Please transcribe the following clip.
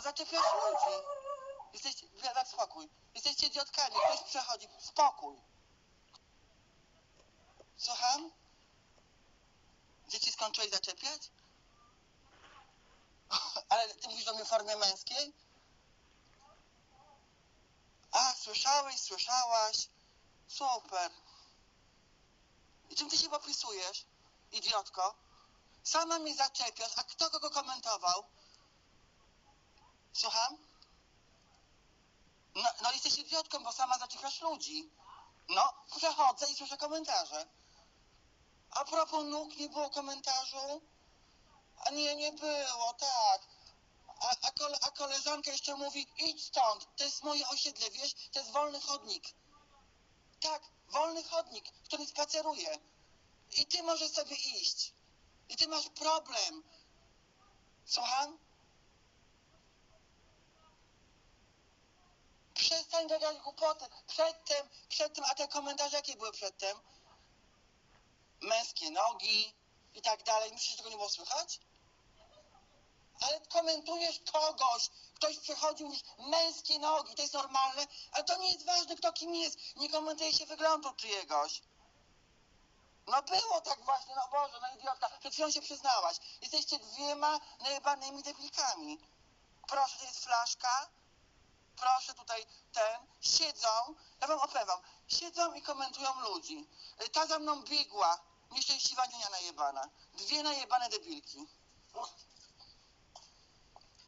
No zaczepiasz ludzi. Jesteście, daj spokój. Jesteście idiotkami, ktoś przechodzi. Spokój. Słucham? Dzieci skończyłeś zaczepiać? Ale ty mówisz do mnie w formie męskiej? A, słyszałeś, słyszałaś. Super. I czym ty się popisujesz, idiotko? Sama mnie zaczepiasz, a kto kogo komentował? Słucham? No, no jesteś idiotką, bo sama zaczepiasz ludzi. No, przechodzę i słyszę komentarze. A propos nóg, nie było komentarzu? A nie, nie było, tak. A, a, kole, a koleżanka jeszcze mówi, idź stąd, to jest moje osiedle, wiesz, to jest wolny chodnik. Tak, wolny chodnik, który spaceruje. I ty możesz sobie iść. I ty masz problem. Słucham? Przestań gadać głupoty. Przedtem, przedtem, a te komentarze jakie były przedtem? Męskie nogi i tak dalej. Myślisz, że tego nie było słychać? Ale komentujesz kogoś. Ktoś przechodził już męskie nogi, to jest normalne, ale to nie jest ważne, kto kim jest. Nie komentuje się wyglądu czyjegoś. No było tak właśnie, no Boże, no idiotka. Przed chwilą się przyznałaś. Jesteście dwiema najebanymi debilkami. Proszę, to jest flaszka. Proszę tutaj ten. Siedzą, ja wam opowiem, siedzą i komentują ludzi. Ta za mną biegła, nieszczęśliwa niania najebana. Dwie najebane debilki.